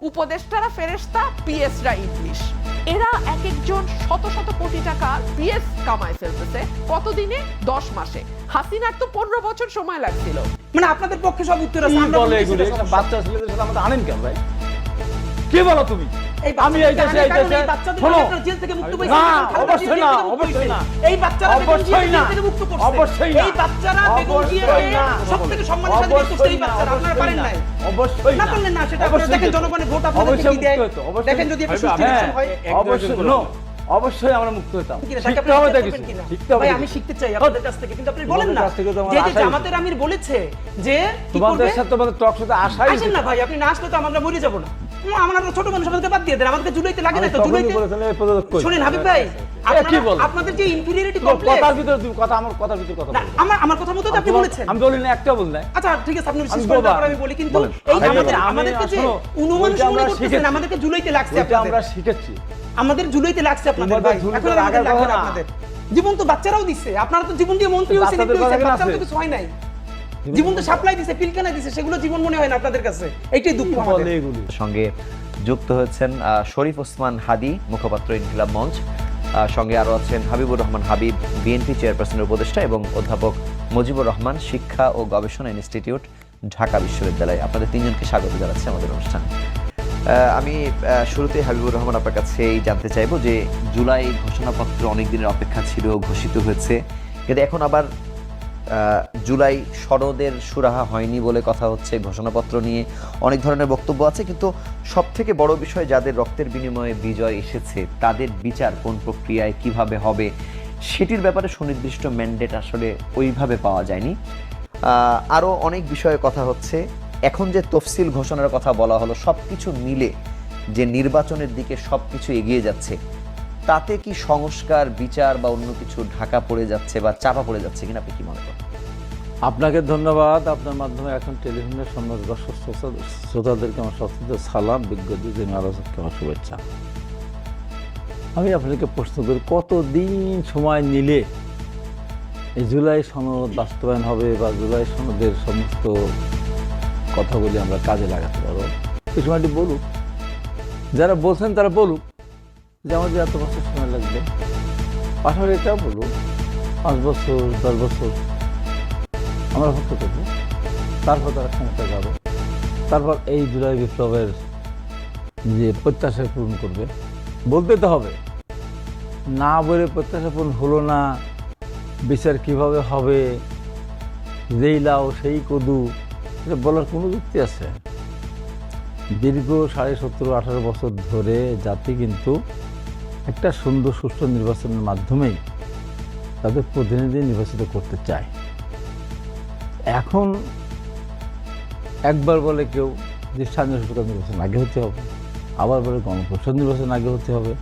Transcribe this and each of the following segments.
উপদেষ্টারা ফেরেস্তা পিএসরা ইংলিশ এরা এক একজন শত শত কোটি টাকা পিএস কামায় ফেলতেছে কতদিনে? দশ মাসে। হাসিনার তো পনেরো বছর সময় লাগছিল। মানে আপনাদের পক্ষে সব উত্তর আছে। বাচ্চা ছেলেদের সাথে আমাদের আনেন কেন ভাই? কে বলো তুমি? আমি বাচ্চাদের এই দেশে এই দেশে শোনো। জেল থেকে মুক্ত না অবশ্যই না অবশ্যই না। এই বাচ্চারা অবশ্যই না থেকে মুক্ত করছে। অবশ্যই না। এই বাচ্চারা সবথেকে সম্মানের সাথে বের করছে এই বাচ্চারা আপনারা পারেন নাই। অবশ্যই না পারলেন না সেটা আপনারা দেখেন জনগণের ভোট অবশ্যই কি দেয়। দেখেন যদি একটা সুষ্ঠু হ্যাঁ, ইলেকশন হয় অবশ্যই no, অবশ্যই আমরা মুক্ত হতাম শিখতে হবে করবেন কিনা? শিখতে হবে আমি শিখতে চাই আপনাদের কাছ থেকে কিন্তু আপনি বলেন না। কাছ যে যে জামাতের আমির বলেছে যে তোমাদের সাথে তোমাদের টক সাথে আশাই আসেন না ভাই আপনি না আসলে তো আমরা মরে যাব না। আমরা ছোট মানুষ আমাদেরকে বাদ দিয়ে দেন আমাদেরকে জুলাইতে লাগে না তো জুলাইতে? শুনেন হাবিব ভাই? আপনাদের যে ইনফিরিয়রিটি তোমার কথার ভিতরে কথা আমার কথার ভিতরে কথা না আমার আমার কথা মতো আপনি বলেছেন। আমি বলি না একটা বল না। আচ্ছা ঠিক আছে আপনি আমি বিশ্বাস করেন তারপর আমি বলি কিন্তু এই আমি- আমাদের আমাদেরকে যে মনে করতেছেন আমাদেরকে জুলাইতে লাগছে আপনাদের। আমরা শিখেছি। আমাদের জুলাইতে লাগছে আপনাদের ভাই। এখন আমাদের লাগবে না। আপনাদের। জীবন তো বাচ্চারাও দিছে। আপনারা তো জীবন দিয়ে মন্ত্রী হয়েছেন বাচ্চাদের একটু হয়েছেন, কথা বাচ্চারা তো কিছু হয় নাই। জীবন তো সাপ্লাই দিছে পিলকানা দিছে সেগুলো জীবন মনে হয় না আপনাদের কাছে। এইটাই দুঃখ আমাদের। সঙ্গে যুক্ত হয়েছেন শরীফ ওসমান হাদি মুখপাত্র ইনকিলাব মঞ্চ। সঙ্গে আরও আছেন হাবিবুর রহমান হাবিব বিএনপি চেয়ারপারসনের উপদেষ্টা এবং অধ্যাপক মুজিবুর রহমান শিক্ষা ও গবেষণা ইনস্টিটিউট ঢাকা বিশ্ববিদ্যালয়। আপনাদের তিনজনকে স্বাগত জানাচ্ছি আমাদের অনুষ্ঠানে। আহ, আমি আহ, শুরুতে হাবিবুর রহমান আপনার কাছেই জানতে চাইব যে জুলাই ঘোষণাপত্র অনেক দিনের অপেক্ষা ছিল ঘোষিত হয়েছে। কিন্তু এখন আবার জুলাই সনদের সুরাহা হয়নি বলে কথা হচ্ছে, ঘোষণাপত্র নিয়ে অনেক ধরনের বক্তব্য আছে, কিন্তু সব থেকে বড় বিষয় যাদের রক্তের বিনিময়ে বিজয় এসেছে, তাদের বিচার কোন প্রক্রিয়ায় কীভাবে হবে, সেটির ব্যাপারে সুনির্দিষ্ট ম্যান্ডেট আসলে ওইভাবে পাওয়া যায়নি। আরও অনেক বিষয়ে কথা হচ্ছে, এখন যে তফসিল ঘোষণার কথা বলা হলো সব কিছু মিলে যে নির্বাচনের দিকে সব কিছু এগিয়ে যাচ্ছে তাতে কি সংস্কার, বিচার বা অন্য কিছু ঢাকা পড়ে যাচ্ছে বা চাপা পড়ে যাচ্ছে কিনা আপনি কি মনে করেন? আপনাকে ধন্যবাদ। আপনার মাধ্যমে এখন টেলিভিশনের সম্মান দর্শক শ্রোতাদেরকে আমার সত্যিত সালাম, বিজ্ঞ দুজন আলোচককে আমার শুভেচ্ছা। আমি আপনাকে প্রশ্ন করি, কতদিন সময় নিলে এই জুলাই সনদ বাস্তবায়ন হবে বা জুলাই সনদের সমস্ত কথাগুলি আমরা কাজে লাগাতে পারব? এই সময়টি বলুক। যারা বলছেন তারা বলুক। যে এত বছর সময় লাগবে? পাশাপাশি এটাও বলুক পাঁচ বছর, দশ বছর। আমরা অপেক্ষা করব তারপর তারা ক্ষমতা যাবে। তারপর এই জুলাই বিপ্লবের যে প্রত্যাশা পূরণ করবে বলতে তো হবে। না বলে প্রত্যাশা পূরণ হলো না, বিচার কীভাবে হবে, যেই লাও সেই কদু, এটা বলার কোনো যুক্তি আছে? দীর্ঘ সাড়ে সতেরো, আঠারো বছর ধরে জাতি কিন্তু একটা সুন্দর, সুষ্ঠু নির্বাচনের মাধ্যমেই তাদের প্রতিনিধি নির্বাচিত করতে চায়। এখন একবার বলে কেউ যে স্থানীয় সরকার নির্বাচন আগে হতে হবে, আবার বলে গণপরিষদ নির্বাচন আগে হতে হবে,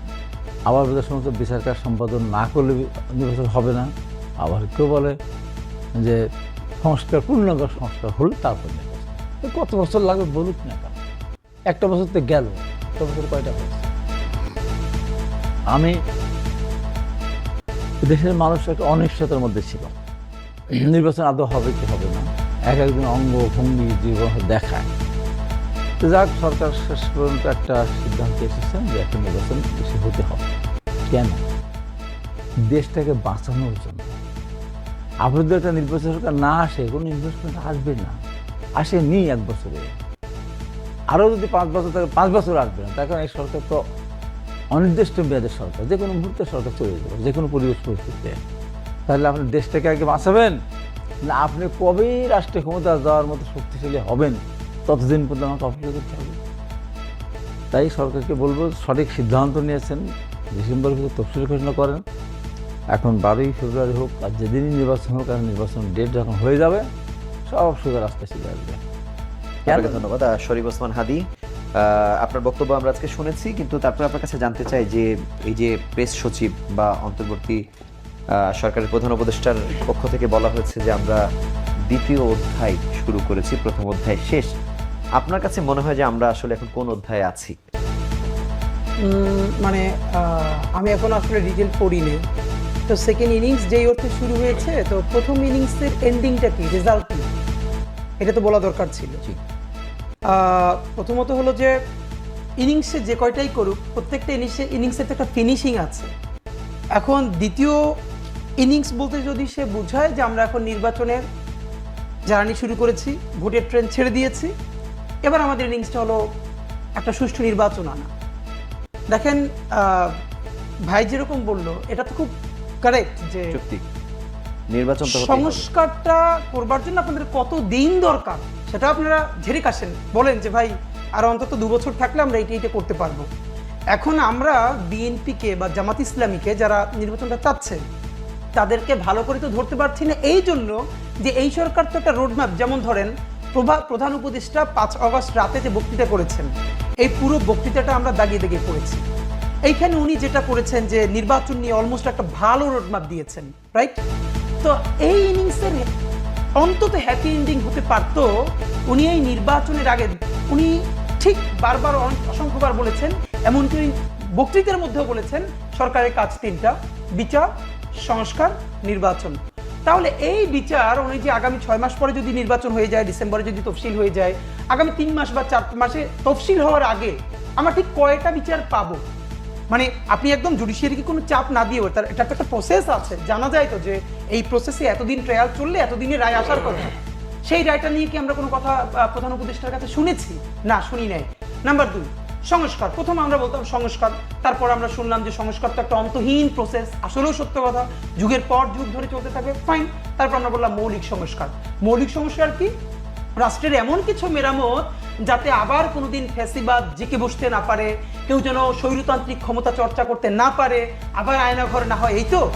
আবার বলে সমস্ত বিচার কাজ সম্পাদন না করলে নির্বাচন হবে না, আবার কেউ বলে যে সংস্কার পূর্ণাঙ্গ সংস্কার হলে তারপর নির্বাচন। কত বছর লাগবে বলুক না একটা বছর তো গেল, একটা বছর কয়টা হয়েছে? আমি দেশের মানুষ একটা অনিশ্চয়তার মধ্যে ছিল। নির্বাচন আদৌ হবে কি হবে না? এক একদিন অঙ্গ ভঙ্গি জীবন দেখায়। তো যাক, সরকার শেষ পর্যন্ত একটা সিদ্ধান্ত এসেছে যে একটা নির্বাচন বেশি হতে হবে। কেন? দেশটাকে বাঁচানোর জন্য। আপনাদের একটা নির্বাচন সরকার না আসে, কোনো নির্বাচন আসবে না। আসেনি এক বছরে। আরও যদি পাঁচ বছর থাকে, পাঁচ বছর আসবে না। তার কারণ এই সরকার তো অনির্দিষ্ট মেয়াদের সরকার, যে কোনো মুহূর্তে সরকার চলে যাবে যে কোনো পরিবেশ পরিস্থিতিতে। তাহলে আপনি দেশটাকে আগে বাঁচাবেন? না, আপনি কবে রাষ্ট্রে ক্ষমতা যাওয়ার মতো শক্তিশালী হবেন? ততদিন পর্যন্ত আমাকে অপেক্ষা করতে হবে। তাই সরকারকে বলব, সঠিক সিদ্ধান্ত নিয়েছেন, ডিসেম্বর ভিতরে তফসিল ঘোষণা করেন। এখন বারোই ফেব্রুয়ারি হোক, আর যেদিনই নির্বাচন হোক, আর নির্বাচন ডেট যখন হয়ে যাবে, সব সুযোগ রাস্তায় চলে আসবে। ধন্যবাদ। শরীফ ওসমান হাদি আপনার বক্তব্য আমরা আজকে শুনেছি কিন্তু তারপরে আপনার কাছে জানতে চাই যে এই যে প্রেস সচিব বা অন্তর্বর্তী সরকারের প্রধান উপদেষ্টার পক্ষ থেকে বলা হয়েছে যে আমরা দ্বিতীয় অধ্যায় শুরু করেছি প্রথম অধ্যায় শেষ। আপনার কাছে মনে হয় যে আমরা আসলে এখন কোন অধ্যায়ে আছি? মানে আমি এখন আসলে ডিটেল পড়ি নেই তো সেকেন্ড ইনিংস যেই অর্থে শুরু হয়েছে তো প্রথম ইনিংসের এন্ডিংটা কি? রেজাল্ট কি? এটা তো বলা দরকার ছিল। জি। প্রথমত হলো যে ইনিংসে যে কয়টাই করুক প্রত্যেকটা ইনিংসে ইনিংসের তো একটা ফিনিশিং আছে। এখন দ্বিতীয় ইনিংস বলতে যদি সে বোঝায় যে আমরা এখন নির্বাচনের জার্নি শুরু করেছি ভোটের ট্রেন ছেড়ে দিয়েছি এবার আমাদের ইনিংসটা হলো একটা সুষ্ঠু নির্বাচন আনা। দেখেন আহ, ভাই যেরকম বলল এটা তো খুব কারেক্ট যে নির্বাচন। সংস্কারটা করবার জন্য আপনাদের কত দিন দরকার? সেটা আপনারা ঝেড়ে কাশেন। বলেন যে, ভাই, আর অন্তত দু বছর থাকলে আমরা এইটা এইটা করতে পারব। এখন আমরা বিএনপিকে বা জামাত ইসলামীকে যারা নির্বাচনটা চাচ্ছে, তাদেরকে ভালো করে তো ধরতে পারছি না। এই জন্য যে, এই সরকার তো একটা রোডম্যাপ যেমন ধরেন, প্রভা- প্রধান উপদেষ্টা পাঁচ অগস্ট রাতে যে বক্তৃতা করেছেন, এই পুরো বক্তৃতাটা আমরা দাগিয়ে দাগিয়ে পড়েছি। এইখানে উনি যেটা করেছেন যে, নির্বাচন নিয়ে অলমোস্ট একটা ভালো রোডম্যাপ দিয়েছেন রাইট তো এই ইনিংসের অন্তত হ্যাপি এন্ডিং হতে পারত। উনি এই নির্বাচনের আগে, উনি ঠিক বারবার অসংখ্যবার বলেছেন, এমনকি বক্তৃতার মধ্যেও বলেছেন, সরকারের কাজ তিনটা, বিচার, সংস্কার, নির্বাচন। তাহলে এই বিচার, উনি যে আগামী ছয় মাস পরে যদি নির্বাচন হয়ে যায়, ডিসেম্বরে যদি তফসিল হয়ে যায়, আগামী তিন মাস বা চার মাসে তফসিল হওয়ার আগে আমরা ঠিক কয়টা বিচার পাবো? মানে আপনি একদম জুডিশিয়ারিকে কোনো চাপ না দিয়েও তার এটা তো একটা প্রসেস আছে। জানা যায় তো যে এই প্রসেসে এতদিন ট্রায়াল চললে এতদিনে রায় আসার কথা। সেই রায়টা নিয়ে কি আমরা কোনো কথা প্রধান উপদেষ্টার কাছে শুনেছি? না, শুনি নাই। নাম্বার দুই, সংস্কার। প্রথম আমরা বলতাম সংস্কার। তারপর আমরা শুনলাম যে সংস্কার তো একটা অন্তহীন প্রসেস আসলেও সত্য কথা, যুগের পর যুগ ধরে চলতে থাকে। ফাইন তারপর আমরা বললাম মৌলিক সংস্কার। মৌলিক সংস্কার কি? রাষ্ট্রের এমন কিছু মেরামত যাতে আবার কোনোদিন ফ্যাসিবাদ জেকে বসতে না পারে, কেউ যেন স্বৈরতান্ত্রিক ক্ষমতা চর্চা করতে না পারে, আবার আয়না ঘর না হয়, এই তো?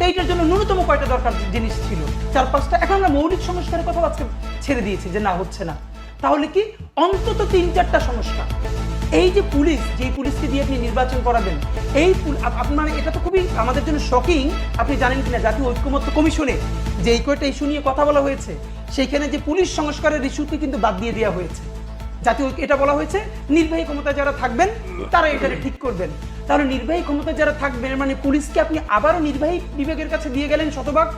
এইটার জন্য ন্যূনতম কয়টা দরকার জিনিস ছিল? চার পাঁচটা। এখন আমরা মৌলিক সংস্কারের কথা আজকে ছেড়ে দিয়েছি যে না, হচ্ছে না। তাহলে কি অন্তত তিন চারটা সংস্কার? এই যে পুলিশ, যেই পুলিশকে দিয়ে আপনি নির্বাচন করাবেন, এই পুল- আপ- আপ- মানে এটা তো খুবই আমাদের জন্য শকিং আপনি জানেন কিনা, জাতীয় ঐক্যমত্য কমিশনে যে এই কয়টা ইস্যু নিয়ে কথা বলা হয়েছে, সেইখানে যে পুলিশ সংস্কারের ইস্যুকে কিন্তু বাদ দিয়ে দেওয়া হয়েছে। জাতীয় এটা বলা হয়েছে, নির্বাহী ক্ষমতায় যারা থাকবেন, তারা এটা ঠিক করবেন। তাহলে নির্বাহী ক্ষমতায় যারা থাকবেন মানে পুলিশকে আপনি আবারও নির্বাহী বিভাগের কাছে দিয়ে গেলেন শতভাগ,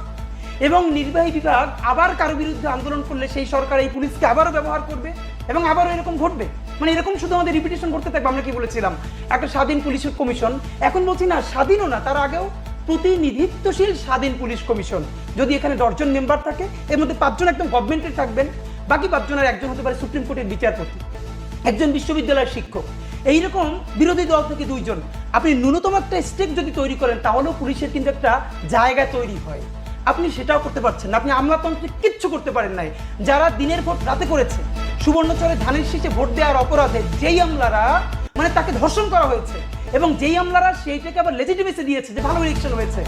এবং নির্বাহী বিভাগ আবার কারও বিরুদ্ধে আন্দোলন করলে সেই সরকার এই পুলিশকে আবারও ব্যবহার করবে, এবং আবারও এরকম ঘটবে। মানে এরকম শুধু আমাদের রিপিটেশন করতে থাকবে, আমরা কি বলেছিলাম? একটা স্বাধীন পুলিশের কমিশন এখন বলছি না, স্বাধীনও না, তার আগেও প্রতিনিধিত্বশীল স্বাধীন পুলিশ কমিশন যদি এখানে দশজন মেম্বার থাকে, এর মধ্যে পাঁচজন একদম গভর্নমেন্টের থাকবেন বাকি পাঁচজনের একজন হতে পারে সুপ্রিম কোর্টের বিচারপতি, একজন বিশ্ববিদ্যালয়ের শিক্ষক। এইরকম বিরোধী দল থেকে দুইজন। আপনি ন্যূনতম একটা স্টেপ যদি তৈরি করেন, তাহলেও পুলিশের কিন্তু একটা জায়গা তৈরি হয়। আপনি সেটাও করতে পারছেন না। আপনি আমলাতন্ত্রে কিচ্ছু করতে পারেন নাই। যারা দিনের ভোট রাতে করেছে, সুবর্ণচরে ধানের শীষে ভোট দেওয়ার অপরাধে যেই আমলারা মানে তাকে ধর্ষণ করা হয়েছে, এবং যেই আমলারা সেইটাকে আবার লেজিটিমেসি দিয়েছে যে ভালো ইলেকশন হয়েছে,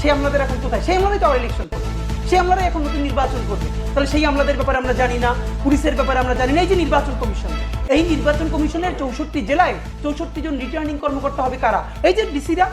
সেই আমলাদের এখন কোথায়? সেই আমলারাই তো আবার ইলেকশন করবে সেই আমলারা এখন নতুন নির্বাচন করবে। তাহলে সেই আমলাদের ব্যাপারে আমরা জানি না, পুলিশের ব্যাপারে আমরা জানি না, এই যে নির্বাচন কমিশন। এই নির্বাচন কমিশনের চৌষট্টি জেলায় চৌষট্টি জন রিটার্নিং কর্মকর্তা হবে কারা? এই যে ডিসিরা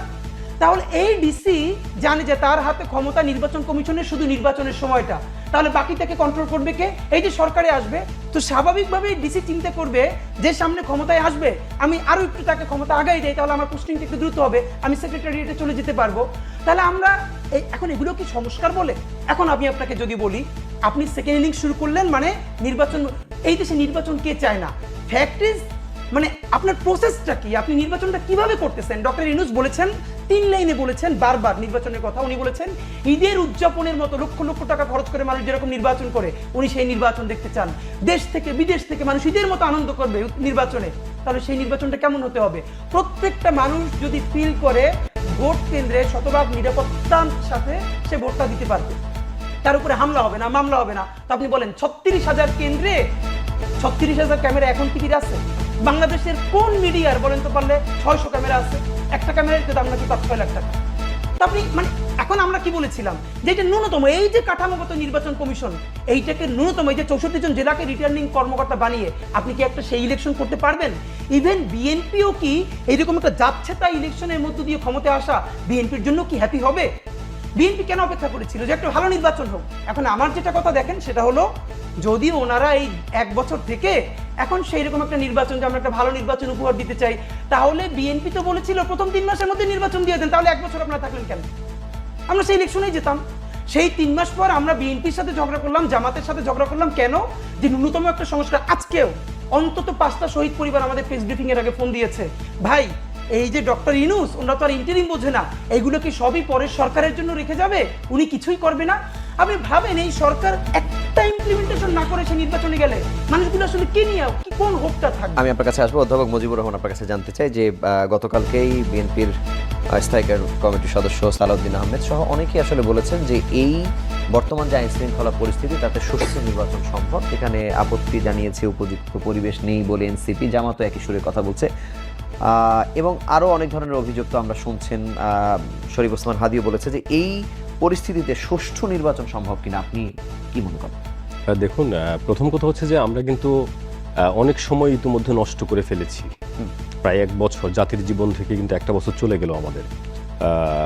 তাহলে এই ডিসি জানে যে তার হাতে ক্ষমতা নির্বাচন কমিশনের শুধু নির্বাচনের সময়টা। তাহলে বাকিটাকে কন্ট্রোল করবে কে? এই যে সরকারে আসবে, তো স্বাভাবিকভাবেই ডিসি চিন্তা করবে যে সামনে ক্ষমতায় আসবে, আমি আরও একটু তাকে ক্ষমতা আগাই দেয় তাহলে আমার পোস্টিংটা একটু দ্রুত হবে, আমি সেক্রেটারিয়েটে চলে যেতে পারব। তাহলে আমরা এই, এখন এগুলো কি সংস্কার বলে? এখন আমি আপনাকে যদি বলি, আপনি সেকেন্ড ইনিংস শুরু করলেন মানে নির্বাচন, এই দেশে নির্বাচন কে চায় না? ফ্যাক্ট ইজ মানে আপনার প্রসেসটা কি? আপনি নির্বাচনটা কীভাবে করতেছেন? ডক্টর ইনুস বলেছেন, তিন লাইনে বলেছেন, বারবার নির্বাচনের কথা উনি বলেছেন, ঈদের উদযাপনের মতো লক্ষ লক্ষ টাকা খরচ করে মানুষ যেরকম নির্বাচন করে, উনি সেই নির্বাচন দেখতে চান। দেশ থেকে, বিদেশ থেকে মানুষ ঈদের মতো আনন্দ করবে নির্বাচনে, তাহলে সেই নির্বাচনটা কেমন হতে হবে? প্রত্যেকটা মানুষ যদি ফিল করে, ভোট কেন্দ্রে শতভাগ নিরাপত্তার সাথে সে ভোটটা দিতে পারবে। তার উপরে হামলা হবে না, মামলা হবে না। তো আপনি বলেন, ছত্রিশ হাজার কেন্দ্রে, ছত্রিশ হাজার ক্যামেরা এখন টিকিট আছে? বাংলাদেশের কোন মিডিয়ার বলেন তো পারলে ছয়শো ক্যামেরা আছে? একটা ক্যামেরার দাম নাকি পাঁচ, ছয় লাখ টাকা। তো আপনি মানে এখন আমরা কি বলেছিলাম? যে এটা ন্যূনতম, এই যে কাঠামোগত নির্বাচন কমিশন, এইটাকে ন্যূনতম, এই যে চৌষট্টি জন জেলাকে রিটার্নিং কর্মকর্তা বানিয়ে, আপনি কি একটা সেই ইলেকশন করতে পারবেন? ইভেন বিএনপিও কি এইরকম একটা যাচ্ছে তাই ইলেকশনের মধ্য দিয়ে ক্ষমতায় আসা বিএনপির জন্য কি হ্যাপি হবে? বিএনপি কেন অপেক্ষা করেছিল? যে একটা ভালো নির্বাচন হোক। এখন আমার যেটা কথা দেখেন, সেটা হলো, যদি ওনারা এই এক বছর থেকে এখন সেই রকম একটা নির্বাচন, যে আমরা একটা ভালো নির্বাচন উপহার দিতে চাই, তাহলে বিএনপি তো বলেছিল প্রথম তিন মাসের মধ্যে নির্বাচন দিয়ে দেন, তাহলে এক বছর আপনারা থাকলেন কেন? আমরা সেই ইলেকশনেই যেতাম। সেই তিন মাস পর আমরা বিএনপির সাথে ঝগড়া করলাম, জামাতের সাথে ঝগড়া করলাম, কেন? যে ন্যূনতম একটা সংস্কার, আজকেও অন্তত পাঁচটা শহীদ পরিবার আমাদের প্রেস ব্রিফিং এর আগে ফোন দিয়েছে। ভাই এই যে ডক্টর ইনুস ওনারা তো আর ইন্টারিম বোঝে না। এগুলো কি সবই পরের সরকারের জন্য রেখে যাবে? উনি কিছুই করবে না। আপনি ভাবেন, এই সরকার একটা ইমপ্লিমেন্টেশন না করে সে নির্বাচনে গেলে, মানুষগুলো আসলে কি নিয়ে, কি কোন হোপটা থাকবে? আমি আপনার কাছে আসব। অধ্যাপক মুজিবুর রহমান আপনার কাছে জানতে চাই যে গতকালকেই বিএনপির স্থায়ী কমিটির সদস্য সালাউদ্দিন আহমেদ সহ অনেকেই আসলে বলেছেন যে, এই বর্তমান যে আইন শৃঙ্খলা পরিস্থিতি, তাতে সুষ্ঠু নির্বাচন সম্ভব। সেখানে আপত্তি জানিয়েছে উপযুক্ত পরিবেশ নেই বলে এনসিপি। জামাতও একই সুরে কথা বলছে। এবং আরও অনেক ধরনের অভিযোগ তো আমরা শুনছেন শরীফ ওসমান হাদিও বলেছে যে এই পরিস্থিতিতে সুষ্ঠু নির্বাচন সম্ভব কিনা আপনি কি মনে করেন? দেখুন প্রথম কথা হচ্ছে যে আমরা কিন্তু অনেক সময় ইতিমধ্যে নষ্ট করে ফেলেছি। প্রায় এক বছর জাতির জীবন থেকে কিন্তু একটা বছর চলে গেল আমাদের।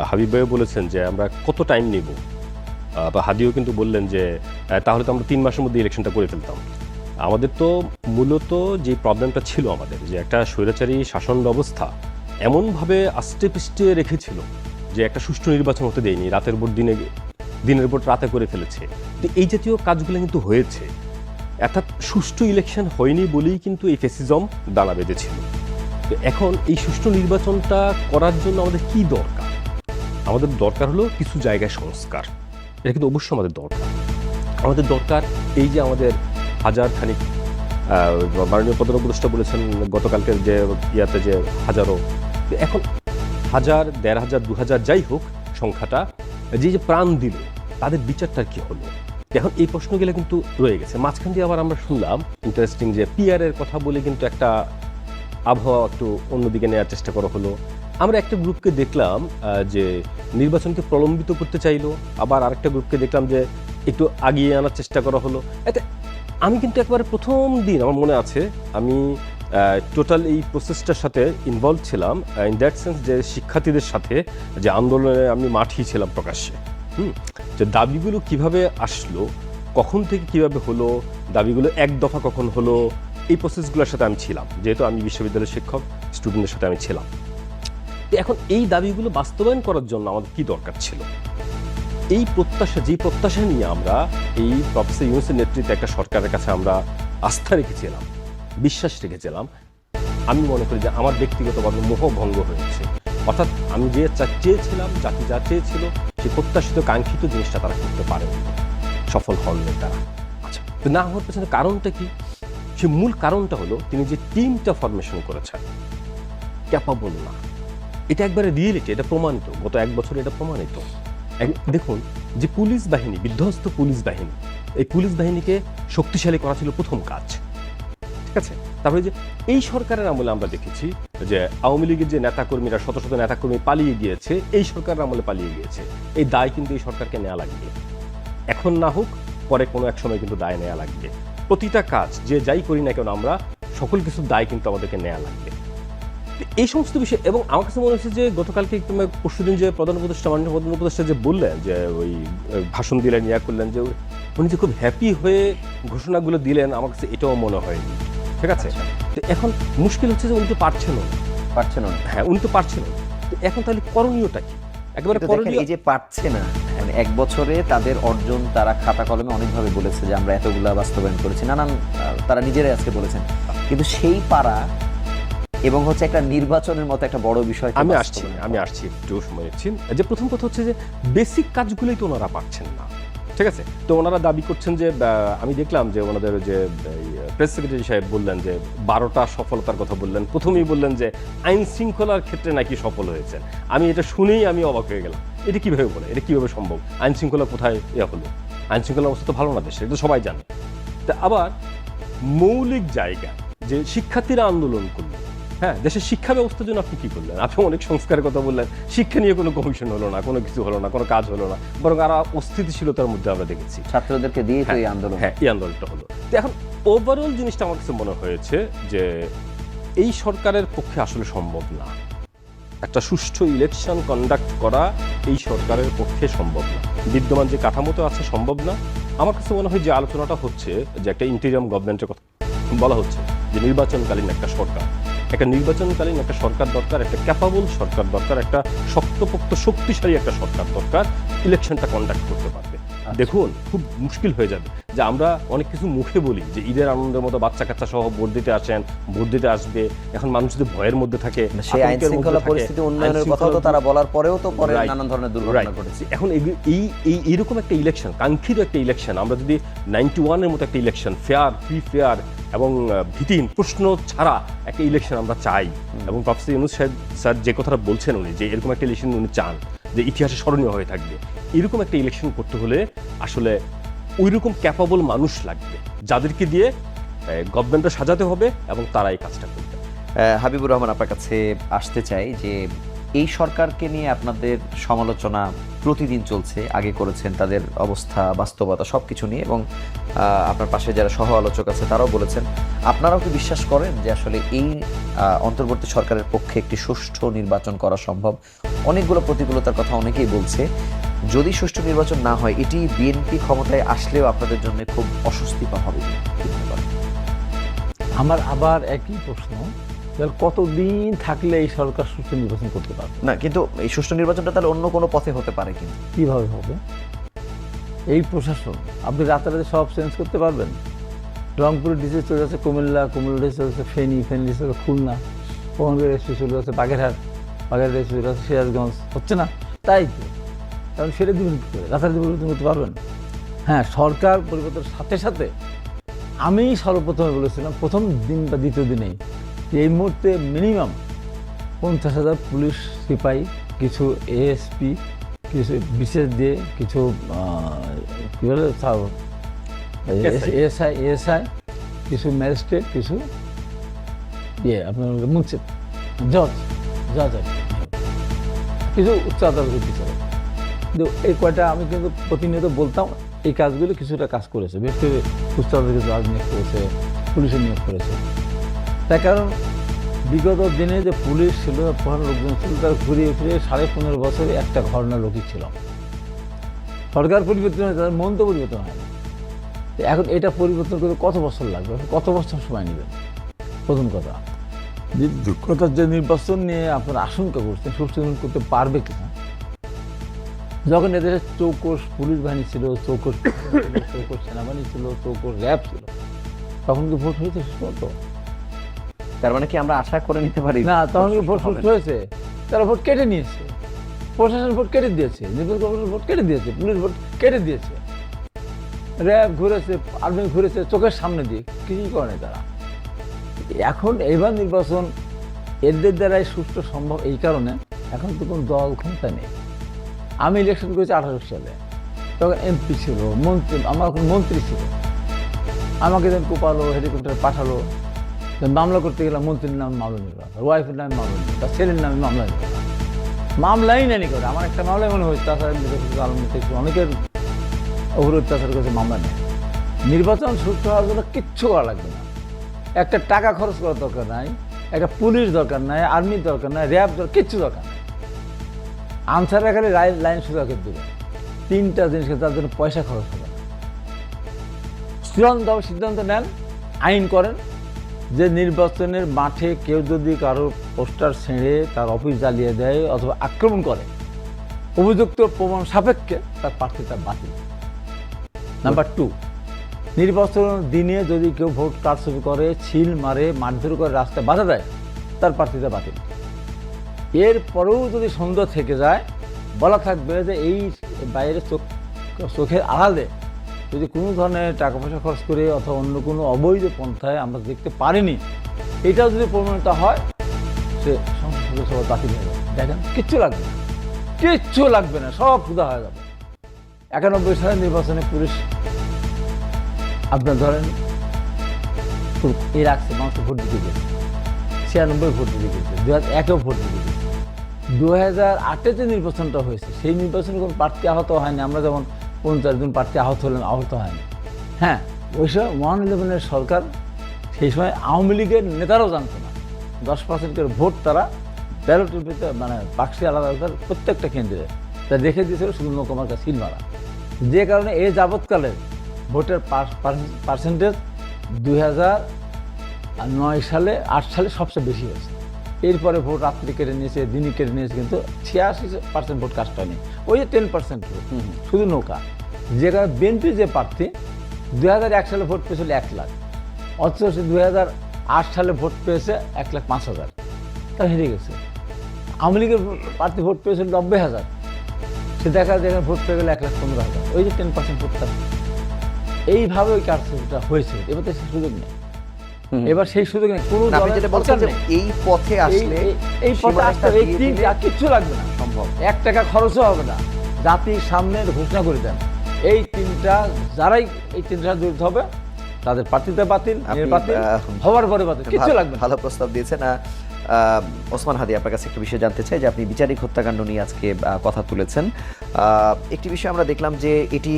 হাবিব ভাইও বলেছেন যে আমরা কত টাইম নিব? বা হাদিও কিন্তু বললেন যে তাহলে তো আমরা তিন মাসের মধ্যে ইলেকশনটা করে ফেলতাম। আমাদের তো মূলত যে প্রবলেমটা ছিল আমাদের, যে একটা স্বৈরাচারী শাসন ব্যবস্থা এমনভাবে আষ্টে পিষ্টে রেখেছিল যে একটা সুষ্ঠু নির্বাচন হতে দেয়নি, রাতের পর দিনে, দিনের পর রাতে করে ফেলেছে। তো এই জাতীয় কাজগুলো কিন্তু হয়েছে। অর্থাৎ সুষ্ঠু ইলেকশন হয়নি বলেই কিন্তু এই ফেসিজম দানা বেঁধেছিল। তো এখন এই সুষ্ঠু নির্বাচনটা করার জন্য আমাদের কি দরকার? আমাদের দরকার হলো কিছু জায়গায় সংস্কার। এটা কিন্তু অবশ্যই আমাদের দরকার। আমাদের দরকার এই যে আমাদের হাজার খানিক মাননীয় প্রধান বলেছেন গতকালকের যে ইয়াতে যে হাজারো, এখন হাজার, দেড় হাজার, দু হাজার যাই হোক সংখ্যাটা, যে যে প্রাণ দিল তাদের বিচারটা কি হলো? এখন এই প্রশ্নগুলো কিন্তু রয়ে গেছে। মাঝখান দিয়ে আবার আমরা শুনলাম ইন্টারেস্টিং যে পিআর এর কথা বলে কিন্তু একটা আবহাওয়া একটু অন্যদিকে নেওয়ার চেষ্টা করা হলো। আমরা একটা গ্রুপকে দেখলাম যে নির্বাচনকে প্রলম্বিত করতে চাইলো, আবার আরেকটা গ্রুপকে দেখলাম যে একটু আগিয়ে আনার চেষ্টা করা হলো। এতে আমি কিন্তু একবারে প্রথম দিন, আমার মনে আছে, আমি টোটাল এই প্রসেসটার সাথে ইনভলভ ছিলাম ইন দ্যাট সেন্স যে শিক্ষার্থীদের সাথে যে আন্দোলনে আমি মাঠেই ছিলাম প্রকাশ্যে। হুম? যে দাবিগুলো কীভাবে আসলো, কখন থেকে কীভাবে হলো, দাবিগুলো এক দফা কখন হলো, এই প্রসেসগুলোর সাথে আমি ছিলাম। যেহেতু আমি বিশ্ববিদ্যালয়ের শিক্ষক স্টুডেন্টদের সাথে আমি ছিলাম। এখন এই দাবিগুলো বাস্তবায়ন করার জন্য আমাদের কি দরকার ছিল? এই প্রত্যাশা, যে প্রত্যাশা নিয়ে আমরা এই প্রফেসর ইউনুসের নেতৃত্বে একটা সরকারের কাছে আমরা আস্থা রেখেছিলাম, বিশ্বাস রেখেছিলাম, আমি মনে করি যে আমার ব্যক্তিগতভাবে মোহ ভঙ্গ হয়েছে। অর্থাৎ আমি যে চেয়েছিলাম, জাতি যা চেয়েছিল, সে প্রত্যাশিত, কাঙ্ক্ষিত জিনিসটা তারা করতে পারেনি, সফল হননি তারা। আচ্ছা তো না হওয়ার পেছনে কারণটা কি? সে মূল কারণটা হলো তিনি যে টিমটা ফরমেশন করেছেন ক্যাপাবল না। এটা একবারে রিয়েলিটি এটা প্রমাণিত, গত এক বছর এটা প্রমাণিত। দেখুন, যে পুলিশ বাহিনী, বিধ্বস্ত পুলিশ বাহিনী, এই পুলিশ বাহিনীকে শক্তিশালী করা ছিল প্রথম কাজ। ঠিক আছে? তারপরে যে এই সরকারের আমলে আমরা দেখেছি যে আওয়ামী লীগের যে নেতাকর্মীরা, শত শত নেতাকর্মী পালিয়ে গিয়েছে, এই সরকারের আমলে পালিয়ে গিয়েছে। এই দায় কিন্তু এই সরকারকে নেওয়া লাগবে। এখন না হোক, পরে কোনো এক সময় কিন্তু দায় নেওয়া লাগবে। প্রতিটা কাজ, যে যাই করি না কেন, আমরা সকল কিছু দায় কিন্তু আমাদেরকে নেওয়া লাগবে। এই সমস্ত বিষয় এবং আমার কাছে মনে হচ্ছে যে গতকালকে একটু পরশুদিন যে প্রধান উপদেষ্টা মাননীয় প্রধান উপদেষ্টা যে বললেন যে ওই ভাষণ দিলেন ইয়া করলেন যে উনি যে খুব হ্যাপি হয়ে ঘোষণাগুলো দিলেন আমার কাছে এটাও মনে হয়নি। ঠিক আছে? তো এখন মুশকিল হচ্ছে যে উনি তো পারছেন না পারছেন না হ্যাঁ উনি তো পারছেন না তো এখন তাহলে করণীয়টা কি? একেবারে করণীয় এই যে পারছে না মানে এক বছরে তাদের অর্জন তারা খাতা কলমে অনেকভাবে বলেছে যে আমরা এতগুলা বাস্তবায়ন করেছি নানান তারা নিজেরাই আজকে বলেছেন। কিন্তু সেই পারা এবং হচ্ছে একটা নির্বাচনের মতো একটা বড় বিষয় আমি আসছি আমি আসছি একটু সময় নিচ্ছি। যে প্রথম কথা হচ্ছে যে বেসিক কাজগুলোই তো ওনারা পারছেন না। ঠিক আছে? তো ওনারা দাবি করছেন যে আমি দেখলাম যে ওনাদের যে প্রেস সেক্রেটারি সাহেব বললেন যে বারোটা সফলতার কথা বললেন। প্রথমেই বললেন যে আইন শৃঙ্খলার ক্ষেত্রে নাকি সফল হয়েছেন আমি এটা শুনেই আমি অবাক হয়ে গেলাম। এটা কীভাবে বলে? এটা কীভাবে সম্ভব? আইন শৃঙ্খলা কোথায় ইয়ে হলো? আইন শৃঙ্খলা অবস্থা তো ভালো না দেশে এটা সবাই জানে। তা আবার মৌলিক জায়গা যে শিক্ষার্থীরা আন্দোলন করল হ্যাঁ দেশের শিক্ষা ব্যবস্থার জন্য আপনি কি করলেন? আপনি অনেক সংস্কারের কথা বললেন। শিক্ষা নিয়ে কোনো কমিশন হলো না কোনো কিছু হলো না কোনো কাজ হলো না বরং আরও অস্থিতিশীলতার মধ্যে আমরা দেখেছি। ছাত্রদেরকে দিয়ে এই আন্দোলন। হ্যাঁ এই আন্দোলনটা হলো। তো এখন ওভারঅল জিনিসটা আমার কাছে মনে হয়েছে যে এই সরকারের পক্ষে আসলে সম্ভব না। একটা সুষ্ঠু ইলেকশন কন্ডাক্ট করা এই সরকারের পক্ষে সম্ভব না। বিদ্যমান যে কাঠামোতে আছে সম্ভব না। আমার কাছে মনে হয় যে আলোচনাটা হচ্ছে যে একটা ইন্টেরিয়াম গভর্নমেন্টের কথা বলা হচ্ছে যে নির্বাচনকালীন একটা সরকার। একটা নির্বাচনকালীন একটা সরকার দরকার একটা ক্যাপাবল সরকার দরকার একটা শক্তপোক্ত শক্তিশালী একটা সরকার দরকার ইলেকশনটা কন্ডাক্ট করতে পারবে। দেখুন খুব মুশকিল হয়ে যাবে যে আমরা অনেক কিছু মুখে বলি যে ঈদের আনন্দের মতো বাচ্চা কাচ্চা সহ ভোট দিতে আসেন ভোট দিতে আসবে এখন মানুষ যদি ভয়ের মধ্যে থাকে সেই আইন শৃঙ্খলা পরিস্থিতি উন্নয়নের কথাও তো তারা বলার পরেও তো পরে. নানান ধরনের দুর্ঘটনা ঘটেছে। এখন এই এই এইরকম একটা ইলেকশন কাঙ্ক্ষিত একটা ইলেকশন আমরা যদি নাইনটি ওয়ানের মতো একটা ইলেকশন ফেয়ার ফ্রি ফেয়ার এবং ভীতিহীন প্রশ্ন ছাড়া একটা ইলেকশন আমরা চাই। এবং প্রফেসর ইউনুস সাহেব স্যার যে কথাটা বলছেন উনি যে এরকম একটা ইলেকশন উনি চান যে ইতিহাসে স্মরণীয় হয়ে থাকবে এরকম একটা ইলেকশন করতে হলে আসলে ওই রকম ক্যাপাবল মানুষ লাগবে যাদেরকে দিয়ে গভর্নমেন্টটা সাজাতে হবে এবং তারা এই কাজটা করবে। হাবিবুর রহমান আপনার কাছে আসতে চাই যে এই সরকারকে নিয়ে আপনাদের সমালোচনা প্রতিদিন চলছে, আগে করেছেন তাদের অবস্থা, বাস্তবতা সব কিছু নিয়ে এবং আপনার পাশে যারা সহ আলোচক আছে তারাও বলেছেন। আপনারাও কি বিশ্বাস করেন যে আসলে এই অন্তর্বর্তী সরকারের পক্ষে একটি সুষ্ঠু নির্বাচন করা সম্ভব? অনেকগুলো প্রতিকূলতার কথা অনেকেই বলছে। যদি সুষ্ঠু নির্বাচন না হয়, এটি বিএনপি ক্ষমতায় আসলেও আপনাদের জন্য খুব অস্বস্তিকর হবে? আমার আবার একই প্রশ্ন। তাহলে কতদিন থাকলে এই সরকার সুষ্ঠু নির্বাচন করতে পারবে? না কিন্তু এই সুষ্ঠু নির্বাচনটা তাহলে অন্য কোনো পথে হতে পারে কিন্তু। কীভাবে হবে? এই প্রশাসন আপনি রাতারাতি সব চেঞ্জ করতে পারবেন? রংপুরের ডিসে চলে যাচ্ছে কুমিল্লা কুমিল্লা ডিসে চলে যাচ্ছে ফেনী ফেনী ডিসে চলে খুলনা পঙ্গের এসে চলে যাচ্ছে বাগেরহাট বাগেরহাট এসে চলে যাচ্ছে সিরাজগঞ্জ হচ্ছে না? তাই তো? কারণ সেটা দিবেন কী করে? রাতারাতি পরিবর্তন করতে পারবেন? হ্যাঁ সরকার পরিবর্তনের সাথে সাথে আমি সর্বপ্রথমে বলেছিলাম প্রথম দিন বা দ্বিতীয় দিনেই যে এই মুহূর্তে মিনিমাম পঞ্চাশ হাজার পুলিশ সিপাহী কিছু এএসপি কিছু বিশেষ দিয়ে কিছু কী বলে এসআই এসআই কিছু ম্যাজিস্ট্রেট কিছু ইয়ে আপনার মুন্সিপ জজ জজ কিছু উচ্চ আদালতের বিচারক। কিন্তু এই কয়টা আমি কিন্তু প্রতিনিয়ত বলতাম এই কাজগুলো কিছুটা কাজ করেছে। বিশেষ করে উচ্চ আদালতের জজ নিয়োগ করেছে পুলিশে নিয়োগ করেছে। তার কারণ বিগত দিনে যে পুলিশ ছিল প্রধান লোকজন ছিল, তার ঘুরিয়ে ফিরে সাড়ে পনেরো বছরে একটা ঘটনা লোকই ছিল। সরকার পরিবর্তন হয়েছে তাদের মন তো পরিবর্তন হয়নি। তো এখন এটা পরিবর্তন করতে কত বছর লাগবে? কত বছর সময় নেবেন প্রথম কথা। দ্বিতীয় কথা যে নির্বাচন নিয়ে আপনারা আশঙ্কা করছেন, সুষ্ঠু করতে পারবে কিনা? যখন এদেশে চৌকস পুলিশ বাহিনী ছিল চৌকস চৌকস সেনাবাহিনী ছিল চৌকস র্যাব ছিল, তখন কি ভোট হয়েছে? মতো তার মানে কি আমরা আশা করে নিতে পারি? না তখন কি ভোট সুষ্ঠু হয়েছে। তারা ভোট কেটে নিয়েছে। প্রশাসন ভোট কেটে দিয়েছে। নির্বাচন কমিশন ভোট কেটে দিয়েছে। পুলিশ ভোট কেটে দিয়েছে। র্যাব ঘুরেছে আর্মি ঘুরেছে চোখের সামনে দিয়ে। কিছুই করে তারা? এখন এইবার নির্বাচন এদের দ্বারাই সুষ্ঠু সম্ভব এই কারণে এখন তো কোনো দল ক্ষমতা নেই। আমি ইলেকশন করেছি আঠারো সালে। তখন এমপি ছিল মন্ত্রী আমার মন্ত্রী ছিল। আমাকে যেন কোপালো হেলিকপ্টার পাঠালো। মামলা করতে গেলাম মন্ত্রীর নামে মামলা নিল তার ওয়াইফের নামে মামলা নিল তার ছেলের নামে মামলা নিল মামলাই নেয়নি করে আমার একটা মামলাই মনে হয়েছে তাছাড়া অনেকের ওপর অত্যাচার করেছে মামলা নেই নির্বাচন সুষ্ঠু হওয়ার জন্য কিচ্ছু করা লাগবে না একটা টাকা খরচ করার দরকার নাই একটা পুলিশ দরকার নাই আর্মির দরকার নাই র্যাব দরকার কিচ্ছু দরকার নাই আনসার খালি লাইন সোজা করে দেবে তিনটা জিনিসকে তার জন্য পয়সা খরচ হবে চূড়ান্তভাবে সিদ্ধান্ত নেন আইন করেন যে নির্বাচনের মাঠে কেউ যদি কারও পোস্টার ছেড়ে তার অফিস জ্বালিয়ে দেয় অথবা আক্রমণ করে, অভিযুক্ত প্রমাণ সাপেক্ষে তার প্রার্থীতা বাতিল। নাম্বার টু নির্বাচন দিনে যদি কেউ ভোট কারচুপি করে, ছিল মারে, মারধর করে রাস্তায় বাধা দেয়, তার প্রার্থীতা বাতিল। এরপরেও যদি সন্দেহ থেকে যায়, বলা থাকবে যে এই বাইরে চোখ, চোখের আড়ালে যদি কোনো ধরনের টাকা পয়সা খরচ করে অথবা অন্য কোনো অবৈধ পন্থায় আমরা দেখতে পারিনি, এটাও যদি প্রমাণিত হয়, সে সংসদ সদস্য বাতিল হয়ে যাবে। দেখেন, কিচ্ছু লাগবে না। কিচ্ছু লাগবে না, সব সুদা হয়ে যাবে। একানব্বই সালে নির্বাচনে পুলিশ, আপনার ধরেন এর রাখছে মানুষ ভোট দিতে গেছে ছিয়ানব্বই ভোট দিতে গেছে দু হাজার একেও ভোট দিতে গেছে দু হাজার আটে যে নির্বাচনটা হয়েছে, সেই নির্বাচনে কোনো প্রার্থী আহত হয়নি। আমরা যেমন পঞ্চাশ জন প্রার্থী আহত হলেন, আহত হয়নি। হ্যাঁ ওই সময় ওয়ান ইলেভেনের সরকার সেই সময় আওয়ামী লীগের নেতারাও জানতো না। দশ পার্সেন্টের ভোট তারা ব্যালটের ভিতরে মানে বাক্সে আলাদা আলাদা প্রত্যেকটা কেন্দ্রে তা রেখে দিয়েছিল শুধু নৌকমার্কা সিল মারা যে কারণে এই যাবৎকালে ভোটের পার্সেন্টেজ দুই হাজার নয় সালে, আট সালে সবচেয়ে বেশি হয়েছে। এরপরে ভোট রাত্রি কেড়ে নিয়েছে দিনই কেড়ে নিয়েছে কিন্তু ছিয়াশি পার্সেন্ট ভোট কাস্ট হয়নি। ওই যে টেন পার্সেন্ট ভোট শুধু নৌকা। যেখানে বিএনপি যে প্রার্থী দু হাজার এক সালে ভোট পেয়েছিল এক লাখ। অথচ সে দুই হাজার আট সালে ভোট পেয়েছে এক লাখ পাঁচ হাজার। তা হেরে গেছে। আওয়ামী লীগের প্রার্থী ভোট পেয়েছিল নব্বই হাজার। সে দেখা যায় যেখানে ভোট পেয়ে গেলে এক লাখ পনেরো হাজার। ওই যে টেন পার্সেন্ট ভোট এইভাবে ওই কাজটা হয়েছে। এবার তো সেই সুযোগ নেই। এবার সেই সুযোগ নেই। কোনো যেটা বলছেন যে এই পথে আসলে এই- পথে আসতে এই দিয়ে তিন দিলে কিচ্ছু লাগবে না। সম্ভব। এক টাকা খরচও হবে না। জাতির সামনে ঘোষণা করে দেন। এই তিনটা যারাই এই তিনটা জড়িত হবে তাদের প্রার্থীতে বাতিল হওয়ার পরে বাতিল। কিছু লাগবে ভালো প্রস্তাব দিয়েছেন। ওসমান হাদি আপনার কাছে একটু বিষয় জানতে চাই যে আপনি বিচারিক হত্যাকাণ্ড নিয়ে আজকে কথা তুলেছেন। একটি বিষয় আমরা দেখলাম যে এটি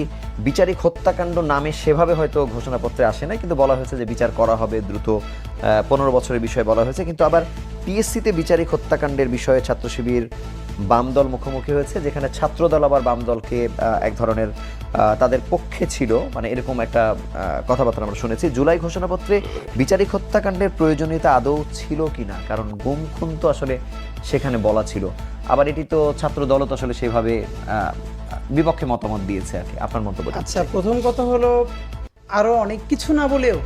বিচারিক হত্যাকাণ্ড নামে সেভাবে হয়তো ঘোষণাপত্রে আসে না কিন্তু বলা হয়েছে যে বিচার করা হবে দ্রুত পনেরো বছরের বিষয়ে বলা হয়েছে। কিন্তু আবার পিএসসিতে বিচারিক হত্যাকাণ্ডের বিষয়ে ছাত্র শিবির বাম দল মুখোমুখি হয়েছে যেখানে ছাত্রদল আবার বাম দলকে এক ধরনের তাদের পক্ষে ছিল। মানে এরকম একটা কথাবার্তা আমরা শুনেছি। জুলাই ঘোষণাপত্রে বিচারিক হত্যাকাণ্ডের প্রয়োজনীয়তা আদৌ ছিল কি না কারণ গুম খুন তো আসলে সেখানে বলা ছিল। আবার এটি তো ছাত্র দলও তো আসলে সেভাবে বিপক্ষে মতামত দিয়েছে আর কি। আপনার মন্তব্য আচ্ছা প্রথম কথা হলো আরও অনেক কিছু না বলেও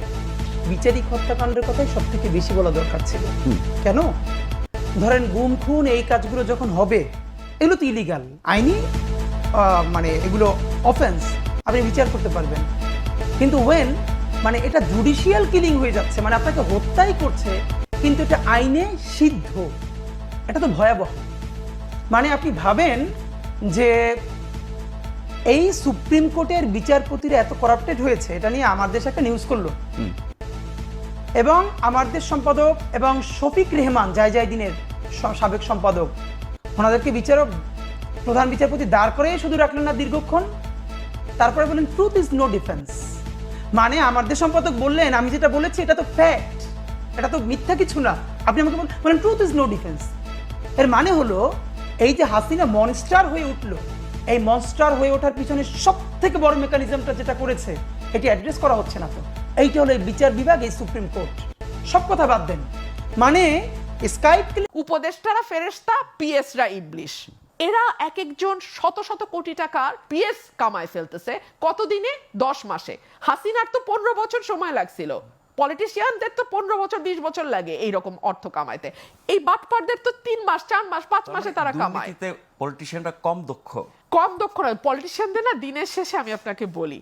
বিচারিক হত্যাকাণ্ডের কথাই সব থেকে বেশি বলা দরকার ছিল। কেন? ধরেন গুম, খুন, এই কাজগুলো যখন হবে, এগুলো তো ইলিগাল আইনি মানে এগুলো অফেন্স আপনি বিচার করতে পারবেন। কিন্তু ওয়েন মানে এটা জুডিশিয়াল কিলিং হয়ে যাচ্ছে মানে আপনাকে হত্যাই করছে, কিন্তু এটা আইনে সিদ্ধ। এটা তো ভয়াবহ। মানে আপনি ভাবেন যে এই সুপ্রিম কোর্টের বিচারপতিরা এত করাপ্টেড হয়েছে, এটা নিয়ে আমার দেশ একটা নিউজ করল। এবং আমার দেশ সম্পাদক এবং শফিক রেহমান, জায় জায় দিনের সাবেক সম্পাদক। ওনাদেরকে বিচারক, প্রধান বিচারপতি দাঁড় করে শুধু রাখলেন না দীর্ঘক্ষণ। তারপরে বললেন ট্রুথ ইজ নো ডিফেন্স মানে আমার দেশ সম্পাদক বললেন, আমি যেটা বলেছি এটা তো ফ্যাক্ট এটা তো মিথ্যা কিছু না। আপনি আমাকে বল- বলেন ট্রুথ ইজ নো ডিফেন্স এর মানে হলো, এই যে হাসিনা মনস্টার হয়ে উঠল, এই মনস্টার হয়ে ওঠার পিছনে সব থেকে বড় মেকানিজমটা যেটা করেছে, এটি অ্যাড্রেস করা হচ্ছে না তো। এইটা হলো এই বিচার বিভাগ এই সুপ্রিম কোর্ট। সব কথা বাদ দেন। মানে স্কাইপ উপদেষ্টারা ফেরেশতা পিএসরা ইবলিশ। এরা এক একজন শত শত কোটি টাকার পিএস কামায় ফেলতেছে কতদিনে? দশ মাসে। হাসিনার তো পনেরো বছর সময় লাগছিল। পলিটিশিয়ানদের তো পনেরো বছর বিশ বছর লাগে এইরকম অর্থ কামাইতে। এই বাটপারদের তো তিন মাস চার মাস পাঁচ মাসে তারা কামায়। পলিটিশিয়ানরা কম দক্ষ। কম দক্ষ নয় পলিটিশিয়ানদের না দিনের শেষে আমি আপনাকে বলি।